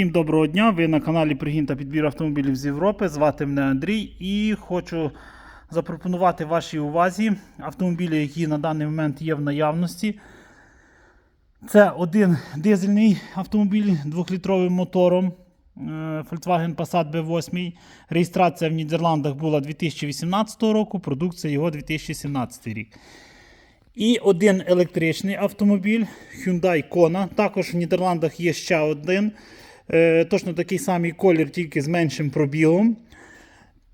Всім доброго дня! Ви на каналі Пригін та підбір автомобілів з Європи. Звати мене Андрій і хочу запропонувати вашій увазі автомобілі, які на даний момент є в наявності. Це один дизельний автомобіль з 2-літровим мотором е, Volkswagen Passat B8. Реєстрація в Нідерландах була 2018 року, продукція його 2017 рік. І один електричний автомобіль Hyundai Kona. Також в Нідерландах є ще один. Е, точно такий самий колір, тільки з меншим пробігом.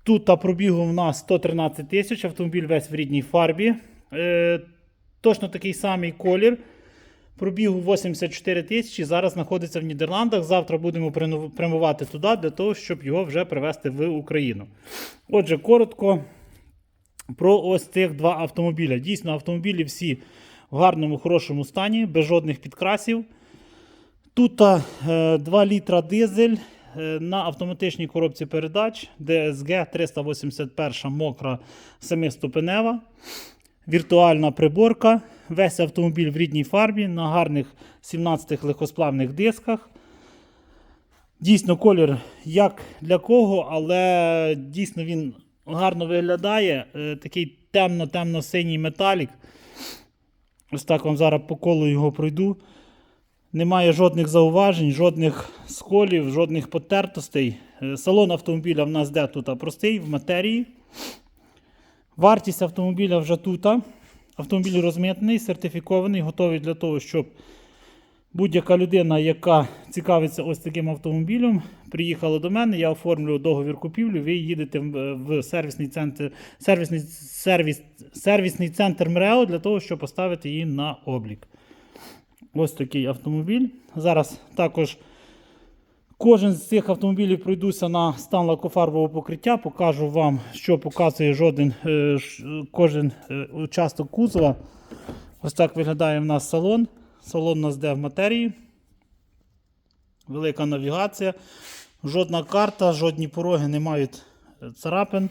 Тут та пробігу в нас 113 тисяч, автомобіль весь в рідній фарбі. Е, точно такий самий колір. Пробігу 84 тисячі. Зараз знаходиться в Нідерландах. Завтра будемо прямувати туди для того, щоб його вже привезти в Україну. Отже, коротко про ось цих два автомобіля. Дійсно, автомобілі всі в гарному, хорошому стані, без жодних підкрасів. Тут е, 2 літра дизель е, на автоматичній коробці передач DSG 381 мокра 7-ступенева. Віртуальна приборка. Весь автомобіль в рідній фарбі на гарних 17 легкосплавних дисках. Дійсно, колір як для кого, але дійсно він гарно виглядає. Е, Такий темно-темно-синій металік. Ось так вам зараз по колу його пройду. Немає жодних зауважень, жодних сколів, жодних потертостей. Е, Салон автомобіля в нас де тут простий в матерії. Вартість автомобіля вже тут. Автомобіль розмитний, сертифікований, готовий для того, щоб будь-яка людина, яка цікавиться ось таким автомобілем, приїхала до мене, я оформлю договір купівлі, ви їдете в в сервісний центр, сервісний, сервіс, сервісний центр МРЕО для того, щоб поставити її на облік. Ось такий автомобіль. Зараз також кожен з цих автомобілів пройдуся на стан лакофарбового покриття. Покажу вам, що показує жоден, е, кожен е, участок кузова. Ось так виглядає в нас салон. Салон у нас де в матерії. Велика навігація. Жодна карта, жодні пороги не мають е, царапин,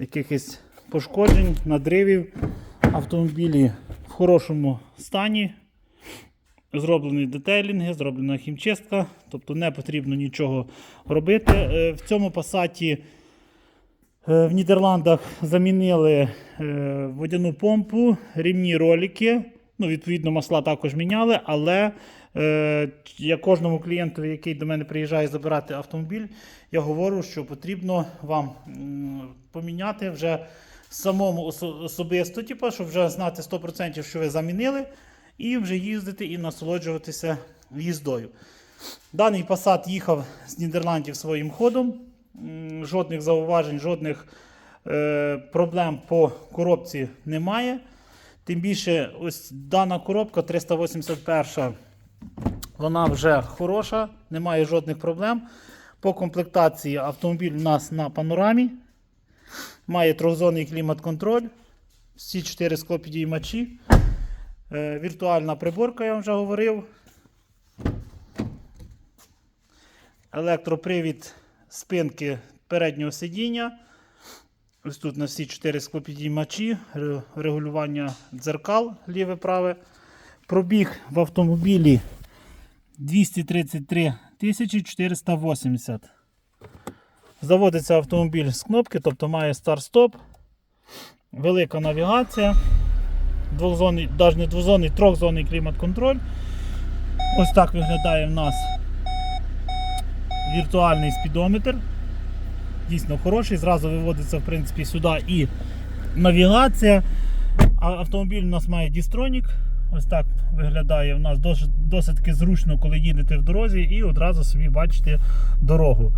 якихось пошкоджень, надривів. Автомобілі в хорошому стані. Зроблені детейлінги, зроблена хімчистка, тобто не потрібно нічого робити. Е, В цьому пасаті е, в Нідерландах замінили е, водяну помпу, рівні ролики. Ну, відповідно, масла також міняли, але я кожному клієнту, який до мене приїжджає забирати автомобіль, я говорю, що потрібно вам поміняти вже самому особисто, типу, щоб вже знати 100%, що ви замінили, і вже їздити і насолоджуватися їздою. Даний Passat їхав з Нідерландів своїм ходом. Жодних зауважень, жодних е, проблем по коробці немає. Тим більше, ось дана коробка 381, вона вже хороша, немає жодних проблем. По комплектації автомобіль у нас на панорамі. Має трьохзонний клімат-контроль. Всі 4 склопідіймачі. Е, віртуальна приборка, я вам вже говорив. Електропривід спинки переднього сидіння. Ось тут на всі 4 склопідіймачі, регулювання дзеркал ліве праве. Пробіг в автомобілі 233 480. Заводиться автомобіль з кнопки, тобто має старт-стоп, велика навігація, двохзонний, навіть не двозонний, трьохзонний клімат-контроль. Ось так виглядає в нас віртуальний спідометр. Дійсно хороший. Зразу виводиться в принципі, сюди і навігація. Автомобіль у нас має дістронік. Ось так виглядає у нас досить, зручно, коли їдете в дорозі, і одразу собі бачите дорогу.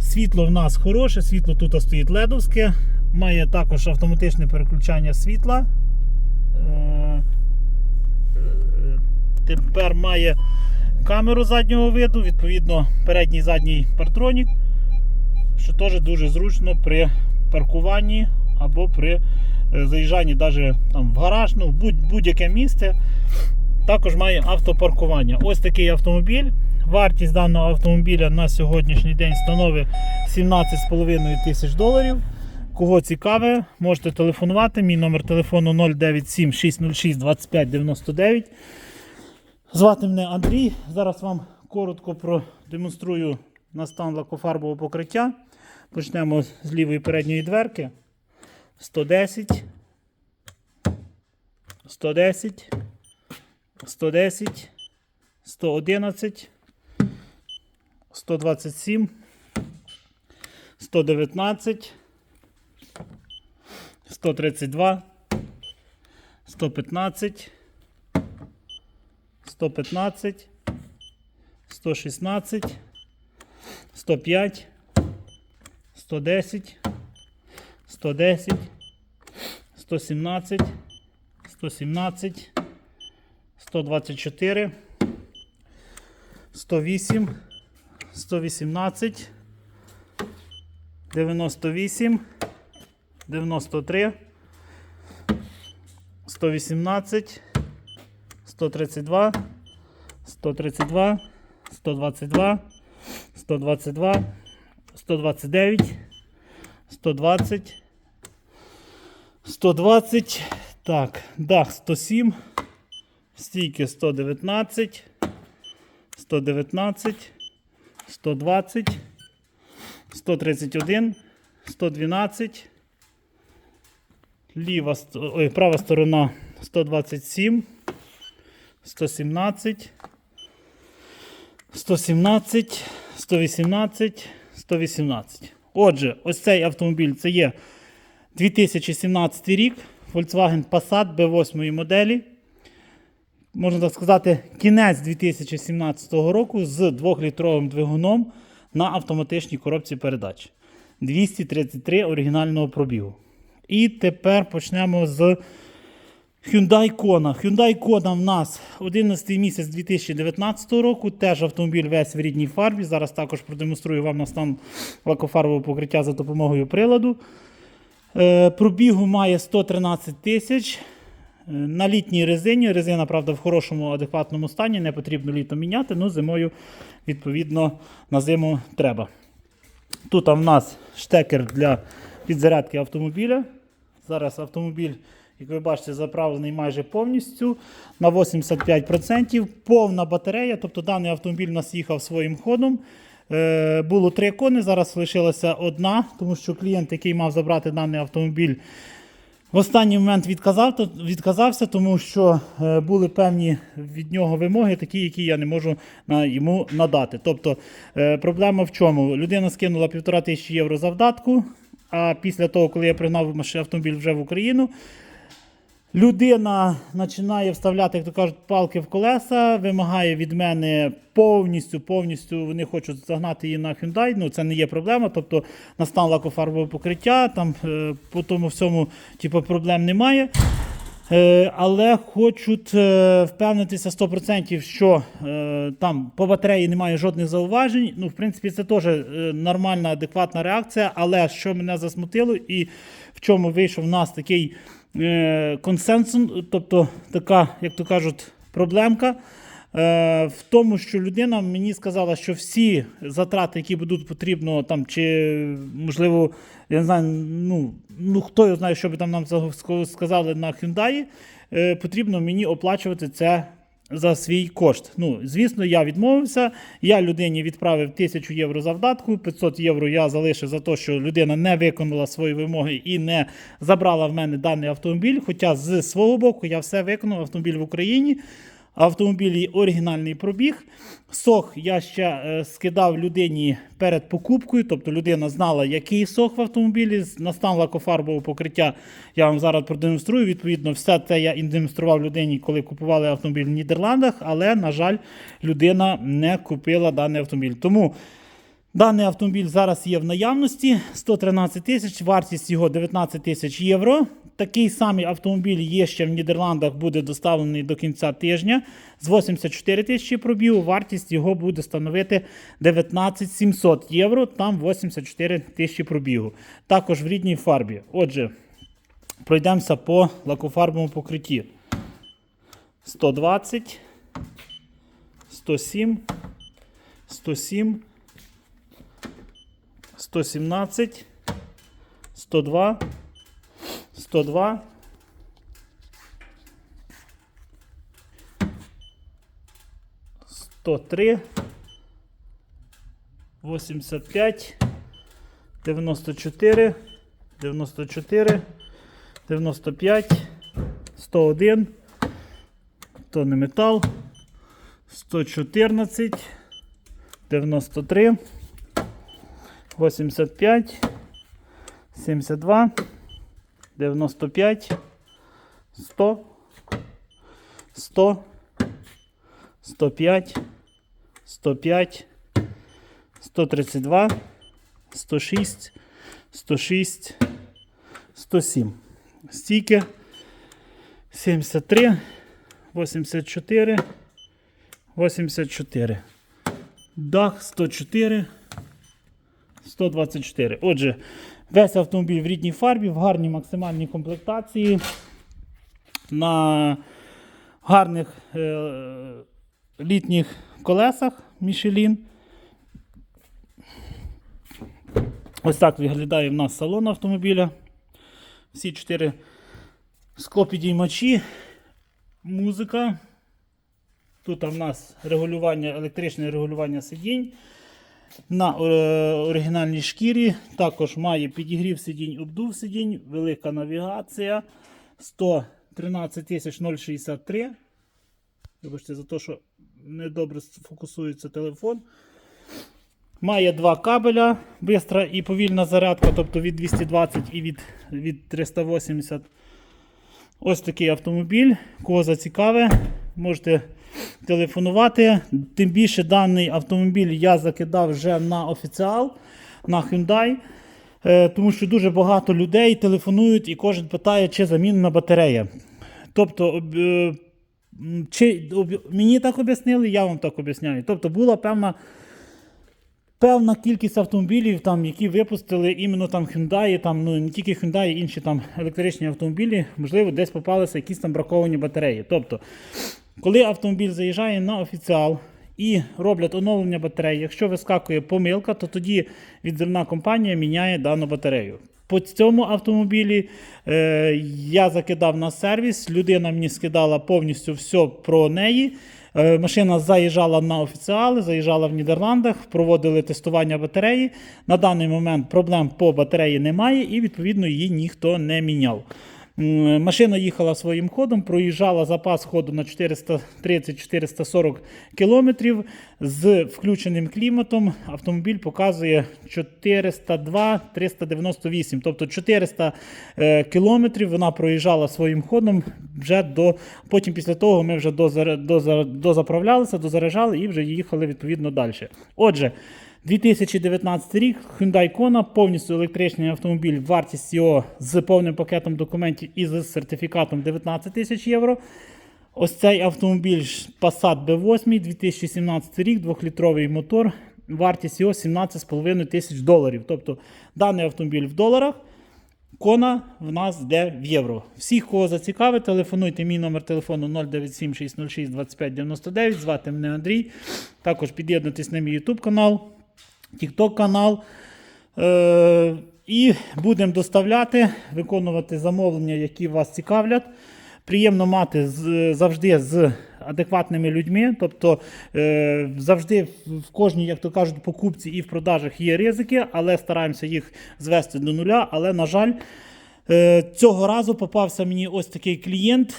Світло в нас хороше, світло тут стоїть ледовське, має також автоматичне переключання світла. Е, е, Тепер має камеру заднього виду, відповідно, передній задній партронік, що теж дуже зручно при паркуванні або при е, заїжджанні навіть там, в гараж, ну, будь-яке місце. Також має автопаркування. Ось такий автомобіль. Вартість даного автомобіля на сьогоднішній день становить 17,5 тисяч доларів. Кого цікаве, можете телефонувати. Мій номер телефону 097 606 25 99. Звати мене Андрій. Зараз вам коротко продемонструю на стан лакофарбового покриття. Почнемо з лівої передньої дверки. 110, 110, 110, 111, 127, 119, 132, 115, 115, 116, 105, 110, 110, 117, 117, 124, 108, 118, 98, 93, 118, 132, 132, 122, 122, 129, 120, 120, так, дах 107, стійки 119, 119, 120, 131, 112, ліва, ой, права сторона 127, 117, 117, 118, 118. Отже, ось цей автомобіль це є 2017 рік. Volkswagen Passat B8 моделі. Можна так сказати, кінець 2017 року з 2-літровим двигуном на автоматичній коробці передач. 233 оригінального пробігу. І тепер почнемо з Hyundai Kona. Hyundai Kona в нас 11 місяць 2019 року. Теж автомобіль весь в рідній фарбі. Зараз також продемонструю вам на стан лакофарбового покриття за допомогою приладу. Е, Пробігу має 113 тисяч. Е, На літній резині. Резина, правда, в хорошому адекватному стані, не потрібно літом міняти, ну зимою, відповідно, на зиму треба. Тут в нас штекер для підзарядки автомобіля. Зараз автомобіль, як ви бачите, заправлений майже повністю на 85%. Повна батарея, тобто даний автомобіль у нас їхав своїм ходом. Е, було три кони, зараз лишилася одна, тому що клієнт, який мав забрати даний автомобіль, в останній момент відказав, відказався, тому що е, були певні від нього вимоги, такі, які я не можу йому надати. Тобто е, проблема в чому? Людина скинула півтора тисячі євро завдатку, а після того, коли я пригнав автомобіль вже в Україну, Людина починає вставляти, як то кажуть, палки в колеса, вимагає від мене повністю, повністю вони хочуть загнати її на Hyundai. Ну, це не є проблема. Тобто на стан лакофарбового покриття, там е, по тому всьому типу, проблем немає. Е, але хочуть е, впевнитися 100%, що е, там по батареї немає жодних зауважень. Ну, в принципі, це теж нормальна, адекватна реакція. Але що мене засмутило, і в чому вийшов в нас такий консенсус, тобто така, як то кажуть, проблемка. Е, в тому, що людина мені сказала, що всі затрати, які будуть потрібно, там, чи можливо, я не знаю, ну, ну хто його знає, що би там нам сказали на Hyundai, е, потрібно мені оплачувати це за свій кошт. Ну, звісно, я відмовився. Я людині відправив 1000 євро завдатку, 500 євро я залишив за те, що людина не виконала свої вимоги і не забрала в мене даний автомобіль. Хоча з свого боку я все виконав автомобіль в Україні. Автомобілі оригінальний пробіг. Сох я ще е, скидав людині перед покупкою, тобто людина знала, який сох в автомобілі. На стан лакофарбового покриття я вам зараз продемонструю. Відповідно, все це я демонстрував людині, коли купували автомобіль в Нідерландах, але, на жаль, людина не купила даний автомобіль. Тому Даний автомобіль зараз є в наявності 113 тисяч, вартість його 19 тисяч євро. Такий самий автомобіль є ще в Нідерландах, буде доставлений до кінця тижня. З 84 тисячі пробігу, вартість його буде становити 19 700 євро, там 84 тисячі пробігу. Також в рідній фарбі. Отже, пройдемося по лакофарбовому покритті. 120, 107, 107. 117, 102, 102, 103, 85, 94, 94, 95, 101, то не метал, 114, 93, 85, 72, 95, 100, 100, 105, 105, 132, 106, 106, 107. Стійки 73, 84, 84. Дах 104, 124. Отже, весь автомобіль в рідній фарбі, в гарній максимальній комплектації. На гарних е- літніх колесах Michelin. Ось так виглядає в нас салон автомобіля. Всі чотири склопідіймачі, музика. Тут в нас регулювання, електричне регулювання сидінь. На е, оригінальній шкірі також має підігрів сидінь, обдув сидінь, велика навігація 113 063. Вибачте за те, що недобре фокусується телефон. Має два кабеля, бистра і повільна зарядка, тобто від 220 і від, від 380. Ось такий автомобіль. Кого зацікаве, можете телефонувати. Тим більше даний автомобіль я закидав вже на офіціал на Hyundai. Е, Тому що дуже багато людей телефонують і кожен питає, чи замінена батарея. Тобто, об- е, чи, мені так об'яснили, я вам так об'ясняю. Тобто була певна певна кількість автомобілів, там, які випустили іменно там Hyundai, там, ну не тільки Hyundai, інші там електричні автомобілі, можливо, десь попалися якісь там браковані батареї. Тобто, коли автомобіль заїжджає на офіціал і роблять оновлення батареї, якщо вискакує помилка, то тоді відземна компанія міняє дану батарею. По цьому автомобілі е, я закидав на сервіс, людина мені скидала повністю все про неї. Е, Машина заїжджала на офіціали, заїжджала в Нідерландах, проводили тестування батареї. На даний момент проблем по батареї немає і відповідно її ніхто не міняв. Машина їхала своїм ходом, проїжджала запас ходу на 430-440 км з включеним кліматом. Автомобіль показує 402-398, тобто 400 е, кілометрів вона проїжджала своїм ходом. Вже до потім після того ми вже дозар- дозар- дозаправлялися, дозаряджали і вже їхали відповідно далі. Отже. 2019 рік Hyundai Kona, повністю електричний автомобіль, вартість його з повним пакетом документів і з сертифікатом 19 тисяч євро. Ось цей автомобіль Passat B8, 2017 рік, 2-літровий мотор, вартість його 17,5 тисяч доларів. Тобто даний автомобіль в доларах, Кона в нас йде в євро. Всіх, кого зацікавить, телефонуйте. Мій номер телефону 097 606 25 99. Звати мене Андрій. Також під'єднуйтесь на мій YouTube канал, TikTok канал. Е- і будемо доставляти, виконувати замовлення, які вас цікавлять. Приємно мати з, завжди з адекватними людьми. Тобто е, завжди в- кожній, як то кажуть, покупці і в продажах є ризики, але стараємося їх звести до нуля. Але, на жаль, е, цього разу попався мені ось такий клієнт.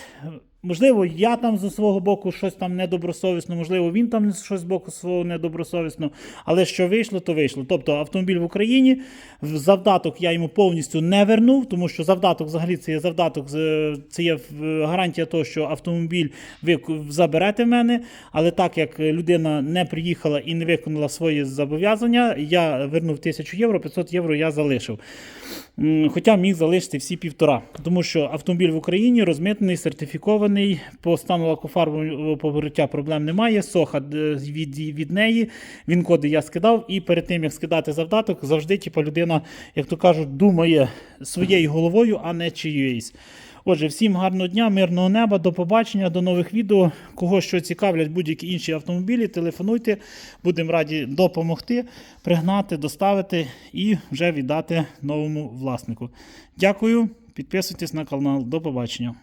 Можливо, я там зі свого боку щось там недобросовісно, можливо, він там щось з боку свого недобросовісно. Але що вийшло, то вийшло. Тобто автомобіль в Україні, завдаток я йому повністю не вернув, тому що завдаток взагалі це є завдаток, це є е, гарантія того, що автомобіль ви заберете в мене. Але так як людина не приїхала і не виконала свої зобов'язання, я вернув 1000 євро, 500 євро я залишив. Хоча міг залишити всі півтора, тому що автомобіль в Україні розмитний, сертифікований, по стану лакофарбового покриття проблем немає. Соха е, від, від неї. Він коди я скидав, і перед тим як скидати завдаток, завжди типу, людина, як то кажуть, думає своєю головою, а не чиюсь. Отже, всім гарного дня, мирного неба, до побачення, до нових відео. Кого що цікавлять будь-які інші автомобілі, телефонуйте, будемо раді допомогти, пригнати, доставити і вже віддати новому власнику. Дякую, підписуйтесь на канал. До побачення.